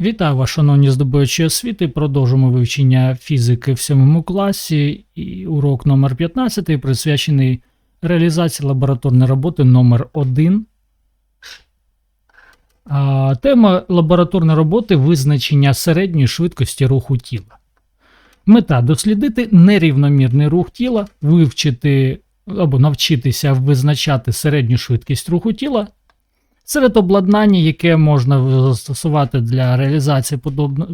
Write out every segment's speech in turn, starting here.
Вітаю вас, шановні здобувачі освіти. Продовжуємо вивчення фізики в 7 класі. І урок номер 15 присвячений реалізації лабораторної роботи номер 1 Тема лабораторної роботи визначення середньої швидкості руху тіла. Мета дослідити нерівномірний рух тіла, вивчити або навчитися визначати середню швидкість руху тіла Серед обладнання, яке можна застосувати для реалізації подобно,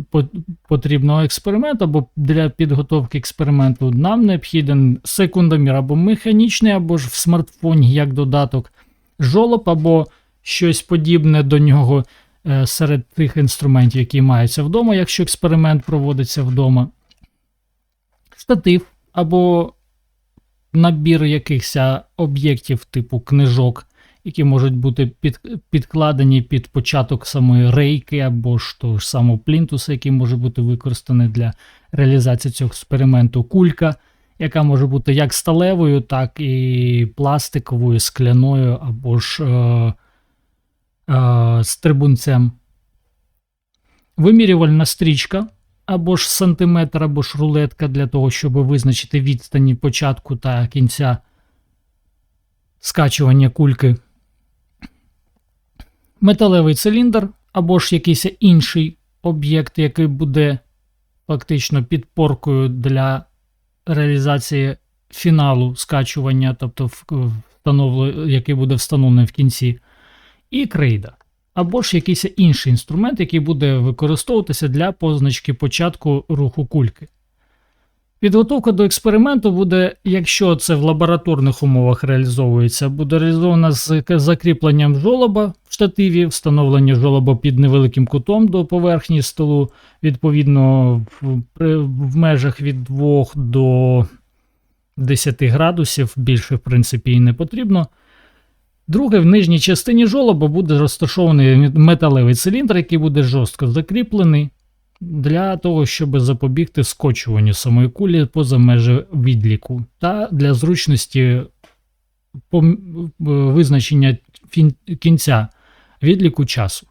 потрібного експерименту або для підготовки експерименту, нам необхіден секундомір або механічний, або ж в смартфоні як додаток, жолоб або щось подібне до нього е, серед тих інструментів, які маються вдома, якщо експеримент проводиться вдома, штатив або набір якихось об'єктів типу книжок які можуть бути під, підкладені під початок самої рейки або ж того ж самого плінтуса, який може бути використаний для реалізації цього експерименту. Кулька, яка може бути як сталевою, так і пластиковою, скляною або ж е, е, стрибунцем. Вимірювальна стрічка. Або ж сантиметр, або ж рулетка для того, щоб визначити відстані початку та кінця скачування кульки металевий циліндр або ж якийсь інший об'єкт, який буде фактично підпоркою для реалізації фіналу скачування, тобто який буде встановлений в кінці, і крейда. Або ж якийсь інший інструмент, який буде використовуватися для позначки початку руху кульки. Підготовка до експерименту буде, якщо це в лабораторних умовах реалізовується, буде реалізована з закріпленням жолоба в штативі, встановлення жолоба під невеликим кутом до поверхні столу, відповідно в, межах від 2 до 10 градусів, більше, в принципі, і не потрібно. Друге, в нижній частині жолоба буде розташований металевий циліндр, який буде жорстко закріплений для того, щоб запобігти скочуванню самої кулі поза межі відліку, та для зручності визначення кінця відліку часу.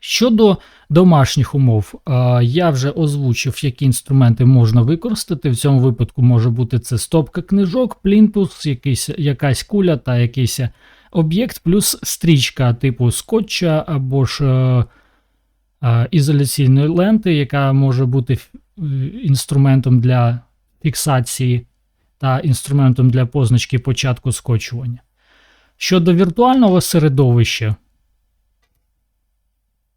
Щодо домашніх умов, я вже озвучив, які інструменти можна використати. В цьому випадку може бути це стопка книжок, плінтус, якийсь, якась куля та якийсь об'єкт, плюс стрічка типу скотча або ж е, ізоляційної ленти, яка може бути інструментом для фіксації та інструментом для позначки початку скочування. Щодо віртуального середовища,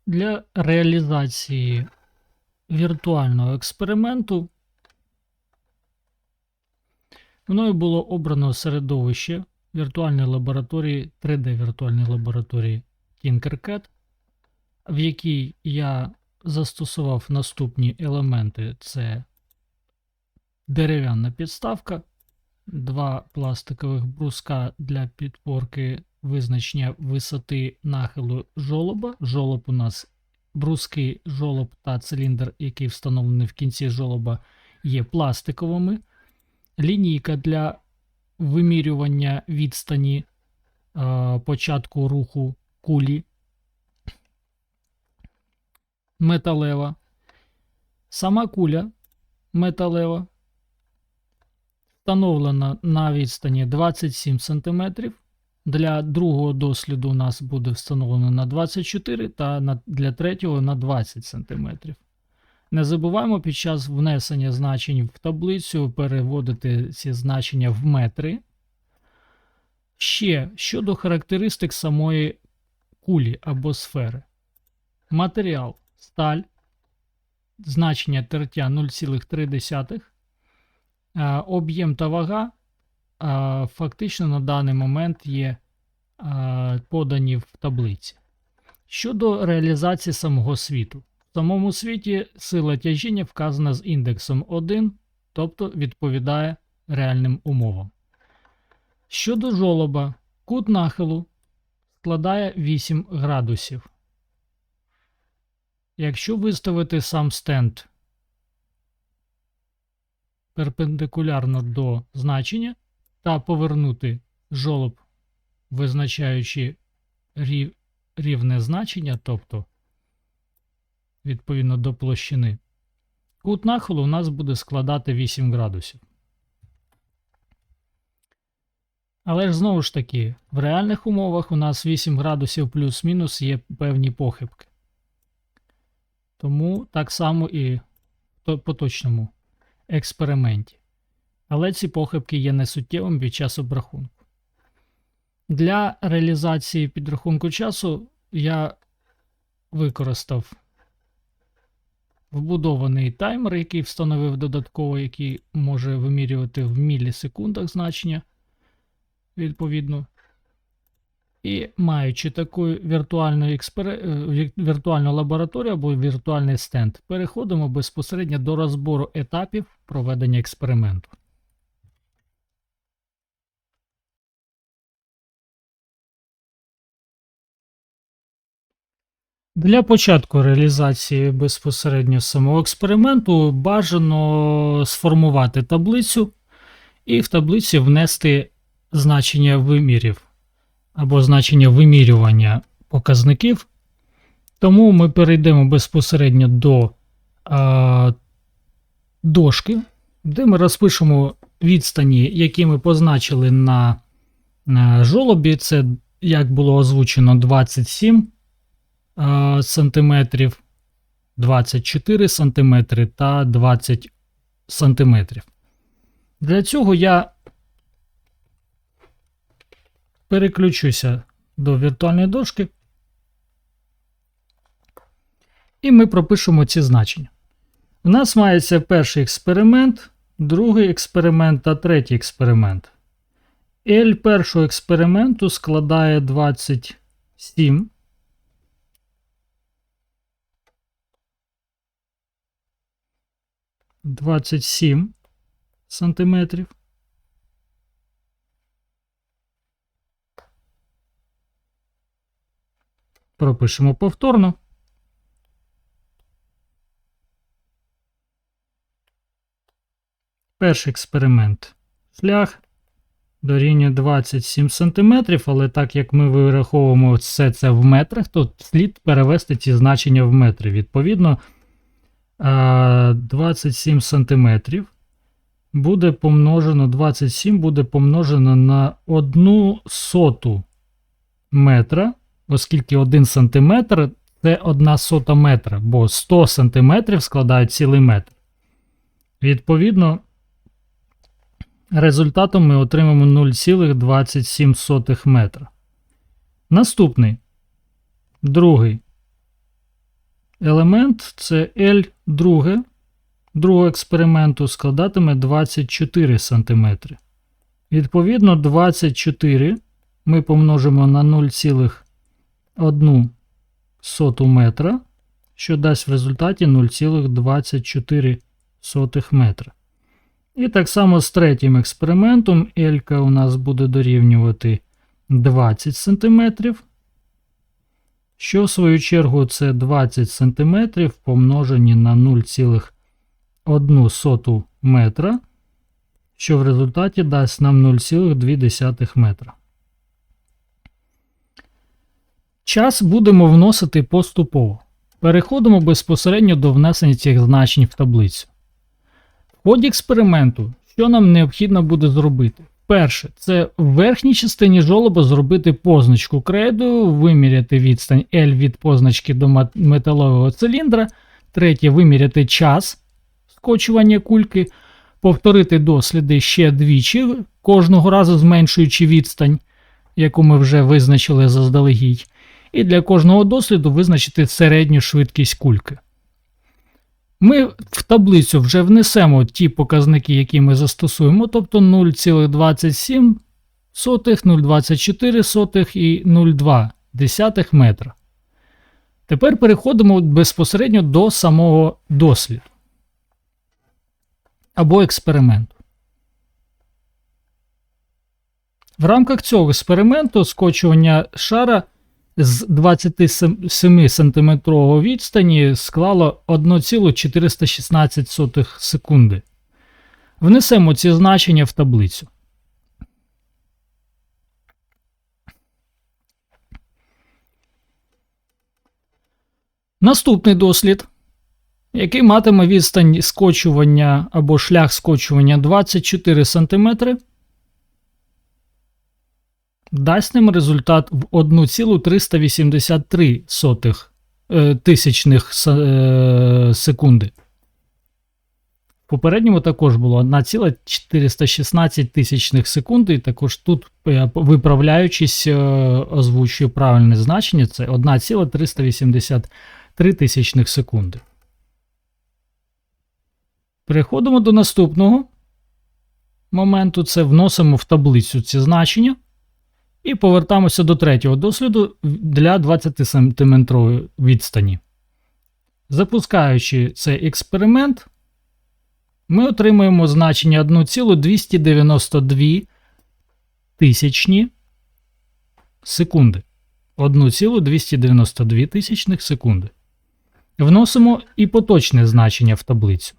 для реалізації віртуального експерименту мною було обрано середовище віртуальної лабораторії 3D віртуальної лабораторії Tinkercad в якій я застосував наступні елементи: це дерев'яна підставка, два пластикових бруска для підпорки визначення висоти нахилу жолоба. Жолоб у нас бруски, жолоб та циліндр, який встановлений в кінці жолоба, є пластиковими. Лінійка для вимірювання відстані е, початку руху кулі металева. Сама куля металева. Встановлена на відстані 27 см. Для другого досліду у нас буде встановлено на 24 та для третього на 20 см. Не забуваємо під час внесення значень в таблицю переводити ці значення в метри. Ще щодо характеристик самої кулі або сфери. Матеріал сталь, значення тертя 0,3. Об'єм та вага фактично на даний момент є подані в таблиці. Щодо реалізації самого світу. В самому світі сила тяжіння вказана з індексом 1, тобто відповідає реальним умовам. Щодо жолоба, кут нахилу складає 8 градусів. Якщо виставити сам стенд перпендикулярно до значення та повернути жолоб, визначаючи рівне значення, тобто відповідно до площини. Кут нахилу у нас буде складати 8 градусів. Але ж знову ж таки, в реальних умовах у нас 8 градусів плюс-мінус є певні похибки. Тому так само і в поточному експерименті. Але ці похибки є несуттєвим під час обрахунку. Для реалізації підрахунку часу я використав вбудований таймер, який встановив додатково, який може вимірювати в мілісекундах значення відповідно. І маючи таку віртуальну, експере... е, віртуальну лабораторію або віртуальний стенд, переходимо безпосередньо до розбору етапів проведення експерименту. Для початку реалізації безпосередньо самого експерименту бажано сформувати таблицю і в таблиці внести значення вимірів або значення вимірювання показників. Тому ми перейдемо безпосередньо до а, дошки, де ми розпишемо відстані, які ми позначили на, на жолобі. Це, як було озвучено, 27 а, сантиметрів, 24 сантиметри та 20 сантиметрів. Для цього я переключуся до віртуальної дошки. І ми пропишемо ці значення. У нас мається перший експеримент, другий експеримент та третій експеримент. L першого експерименту складає 27. Двадцять сантиметрів. Пропишемо повторно. Перший експеримент. Шлях дорівнює 27 см, але так як ми вираховуємо все це в метрах, то слід перевести ці значення в метри. Відповідно, 27 см буде помножено 27 буде помножено на 1 соту метра, оскільки 1 см це 1 сота метра, бо 100 см складають цілий метр. Відповідно, результатом ми отримаємо 0,27 метра. Наступний другий елемент це L друге, другого експерименту складатиме 24 см. Відповідно, 24 ми помножимо на 0,1 соту метра, що дасть в результаті 0,24 метра. І так само з третім експериментом L у нас буде дорівнювати 20 см, що в свою чергу це 20 см помножені на 0,1 метра, що в результаті дасть нам 0,2 метра. Час будемо вносити поступово. Переходимо безпосередньо до внесення цих значень в таблицю. В ході експерименту, що нам необхідно буде зробити? Перше, це в верхній частині жолоба зробити позначку кредою, виміряти відстань L від позначки до мет- металового циліндра. Третє, виміряти час скочування кульки, повторити досліди ще двічі, кожного разу зменшуючи відстань, яку ми вже визначили заздалегідь. І для кожного досліду визначити середню швидкість кульки. Ми в таблицю вже внесемо ті показники, які ми застосуємо, тобто 0,27, 0,24 і 0,2 метра. Тепер переходимо безпосередньо до самого досліду або експерименту. В рамках цього експерименту скочування шара з 27 сантиметрового відстані склало 1,416 секунди. Внесемо ці значення в таблицю. Наступний дослід який матиме відстань скочування або шлях скочування 24 см, дасть нам результат в 1,383 сотих, е, тисячних е, секунди. В попередньому також було 1,416 тисячних секунди, і також тут, е, виправляючись, озвучую правильне значення, це 1,383 тисячних секунди. Переходимо до наступного моменту. Це вносимо в таблицю ці значення. І повертаємося до третього досліду для 20 сантиметрової відстані. Запускаючи цей експеримент, ми отримуємо значення 1,292 тисячні секунди. 1,292 тисячних секунди. Вносимо і поточне значення в таблицю.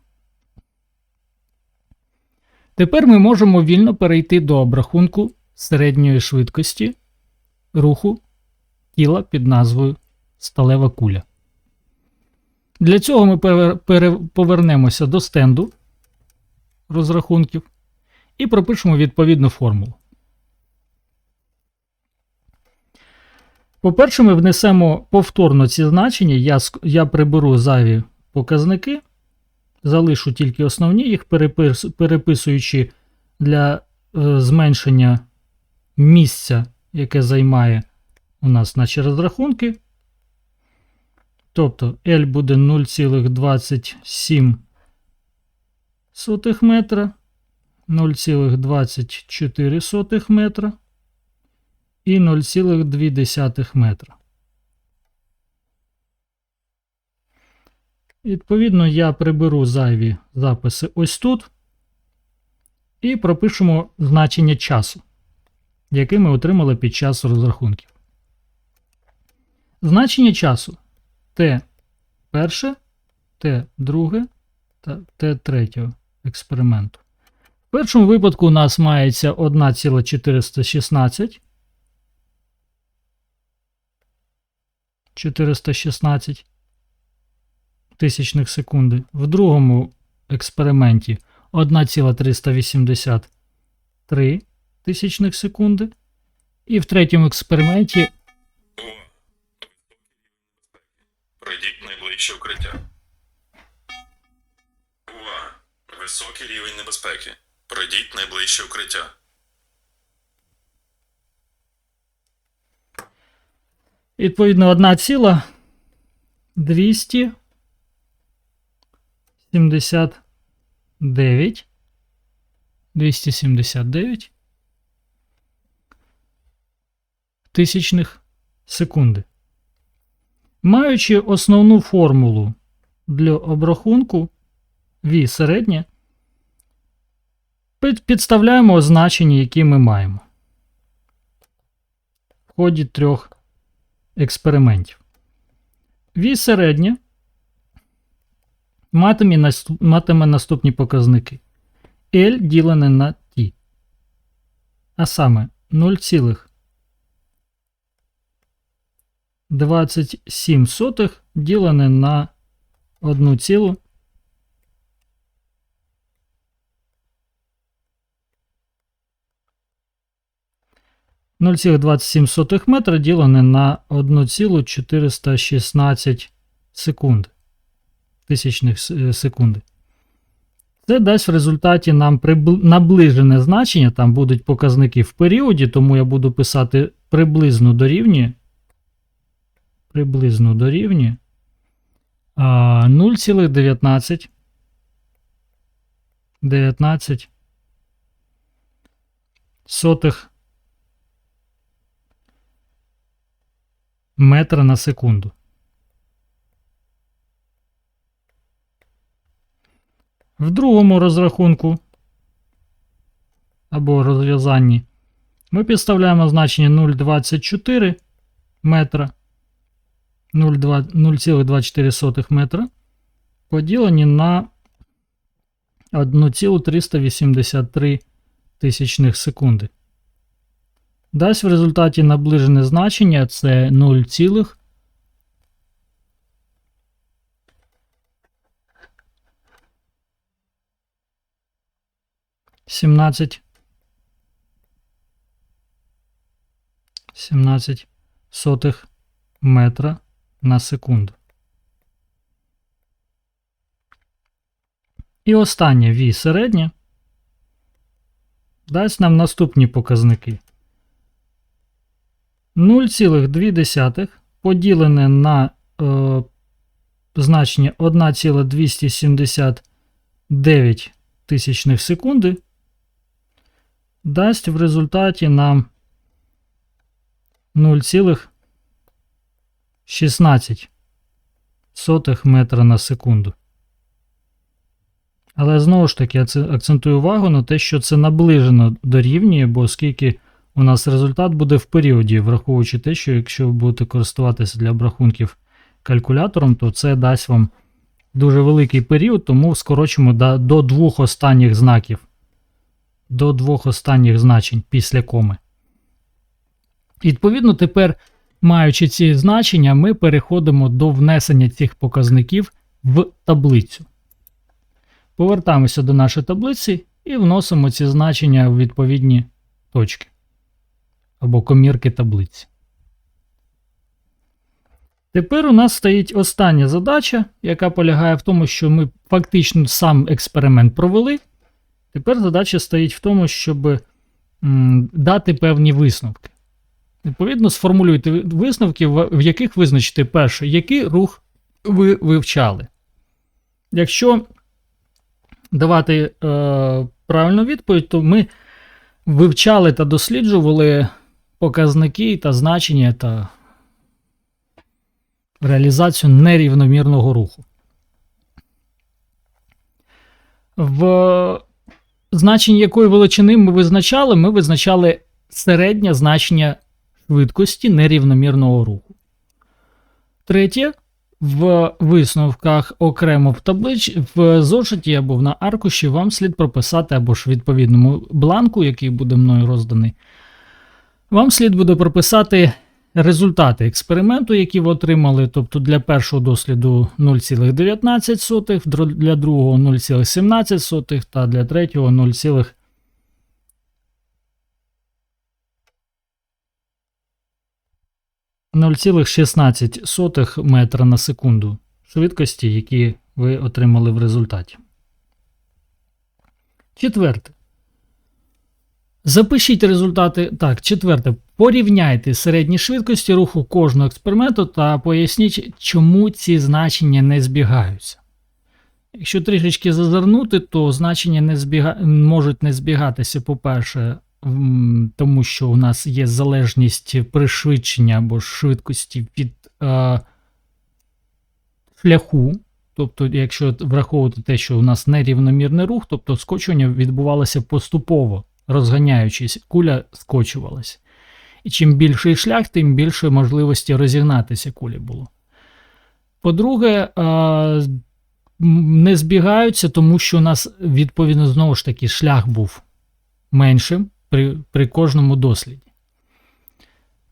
Тепер ми можемо вільно перейти до обрахунку середньої швидкості руху тіла під назвою сталева куля. Для цього ми повернемося до стенду розрахунків і пропишемо відповідну формулу. По-перше, ми внесемо повторно ці значення. Я, я приберу зайві показники, залишу тільки основні, їх переписуючи для е, зменшення місця, яке займає у нас наші розрахунки. Тобто L буде 0,27 сотих метра, 0,24 метра і 0,2 метра. Відповідно, я приберу зайві записи ось тут і пропишемо значення часу, яке ми отримали під час розрахунків. Значення часу Т перше, Т друге та Т третього експерименту. В першому випадку у нас мається 1,416 416 тисячних секунди. В другому експерименті 1,383 тисячних секунди. І в третьому експерименті Пройдіть найближче укриття. Увага! Високий рівень небезпеки. Пройдіть найближче укриття. Відповідно, 1,279 279 тисячних секунди. Маючи основну формулу для обрахунку V середнє, під- підставляємо значення, які ми маємо в ході трьох експериментів. V середнє матиме, наступ- матиме наступні показники. L ділене на T. А саме 0,27 сотих ділене на 1 цілу 0,27 метра ділене на 1,416 секунд. Тисячних с- е, секунди. Це дасть в результаті нам наближене значення. Там будуть показники в періоді, тому я буду писати приблизно дорівнює. Приблизно дорівнює. 0,19. 19 сотих метра на секунду. В другому розрахунку або розв'язанні ми підставляємо значення 0,24 метра 0,2 0,24 метра поділені на 1,383 тисячних секунди. Дасть в результаті наближене значення це 0, 17 17 сотих метра на секунду. І останнє V середнє дасть нам наступні показники. 0,2 поділене на е, значення 1,279 тисячних секунди дасть в результаті нам 0,16 сотих метра на секунду. Але знову ж таки, я акцентую увагу на те, що це наближено дорівнює, бо оскільки у нас результат буде в періоді, враховуючи те, що якщо ви будете користуватися для обрахунків калькулятором, то це дасть вам дуже великий період, тому скорочимо до, до двох останніх знаків, до двох останніх значень після коми. Відповідно, тепер, маючи ці значення, ми переходимо до внесення цих показників в таблицю. Повертаємося до нашої таблиці і вносимо ці значення в відповідні точки або комірки таблиці. Тепер у нас стоїть остання задача, яка полягає в тому, що ми фактично сам експеримент провели. Тепер задача стоїть в тому, щоб дати певні висновки. Відповідно, сформулюйте висновки, в яких визначити перше, який рух ви вивчали. Якщо давати е, правильну відповідь, то ми вивчали та досліджували показники та значення та реалізацію нерівномірного руху. В значенні якої величини ми визначали, ми визначали середнє значення швидкості нерівномірного руху. Третє, в висновках окремо в таблич, в зошиті або на аркуші вам слід прописати або ж відповідному бланку, який буде мною розданий. Вам слід буде прописати результати експерименту, які ви отримали. Тобто для першого досліду 0,19, для другого 0,17 та для третього 0, 0,16 метра на секунду швидкості, які ви отримали в результаті. Четверте. Запишіть результати. Так, четверте. Порівняйте середні швидкості руху кожного експерименту та поясніть, чому ці значення не збігаються. Якщо трішечки зазирнути, то значення не збіга... можуть не збігатися, по-перше, тому що у нас є залежність пришвидшення або швидкості від е, шляху. Тобто, якщо враховувати те, що у нас нерівномірний рух, тобто скочування відбувалося поступово, розганяючись, куля скочувалася. І чим більший шлях, тим більше можливості розігнатися кулі було. По-друге, е, не збігаються, тому що у нас, відповідно, знову ж таки, шлях був меншим при, при кожному досліді.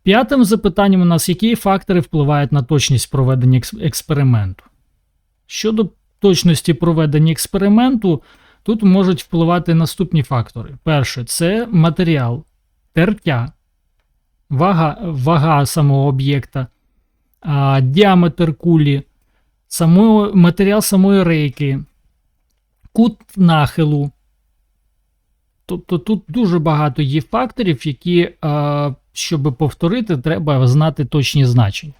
П'ятим запитанням у нас, які фактори впливають на точність проведення експерименту. Щодо точності проведення експерименту, тут можуть впливати наступні фактори. Перше, це матеріал, тертя, вага, вага самого об'єкта, діаметр кулі, само, матеріал самої рейки, кут нахилу. Тобто тут дуже багато є факторів, які, а, щоб повторити, треба знати точні значення.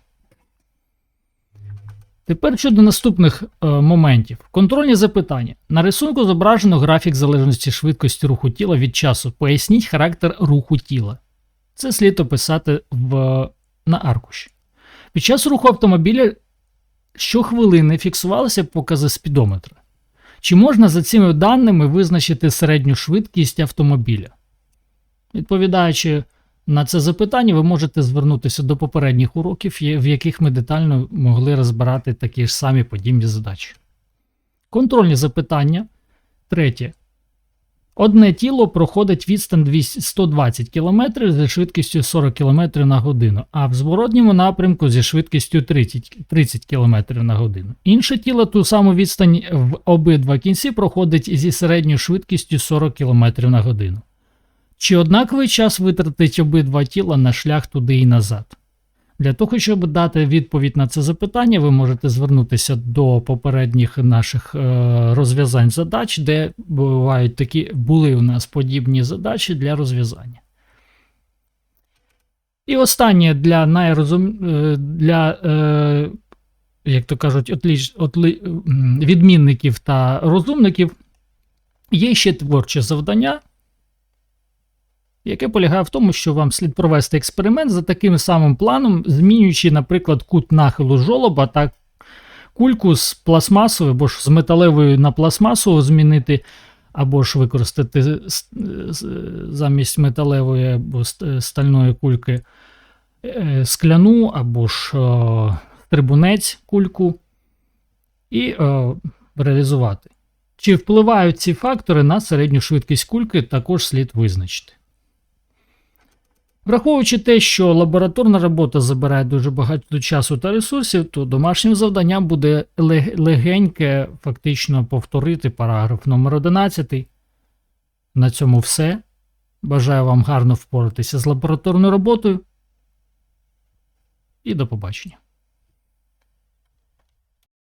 Тепер щодо наступних е, моментів. Контрольні запитання. На рисунку зображено графік залежності швидкості руху тіла від часу. Поясніть характер руху тіла. Це слід описати в, на аркуші. Під час руху автомобіля щохвилини фіксувалися покази спідометра. Чи можна за цими даними визначити середню швидкість автомобіля? Відповідаючи на це запитання, ви можете звернутися до попередніх уроків, в яких ми детально могли розбирати такі ж самі подібні задачі. Контрольні запитання. Третє. Одне тіло проходить відстань 120 км зі швидкістю 40 км на годину, а в зворотньому напрямку зі швидкістю 30, 30 км на годину. Інше тіло ту саму відстань в обидва кінці проходить зі середньою швидкістю 40 км на годину. Чи однаковий час витратить обидва тіла на шлях туди і назад? Для того, щоб дати відповідь на це запитання, ви можете звернутися до попередніх наших е, розв'язань задач, де бувають такі, були у нас подібні задачі для розв'язання. І останнє для найрозум... е, для, е, як то кажуть, отліч... отлі... відмінників та розумників є ще творче завдання яке полягає в тому, що вам слід провести експеримент за таким самим планом, змінюючи, наприклад, кут нахилу жолоба та кульку з пластмасової або ж з металевої на пластмасову змінити, або ж використати замість металевої або стальної кульки е, скляну або ж трибунець кульку і е, реалізувати. Чи впливають ці фактори на середню швидкість кульки, також слід визначити. Враховуючи те, що лабораторна робота забирає дуже багато часу та ресурсів, то домашнім завданням буде лег- легеньке фактично повторити параграф номер 11. На цьому все. Бажаю вам гарно впоратися з лабораторною роботою. І до побачення.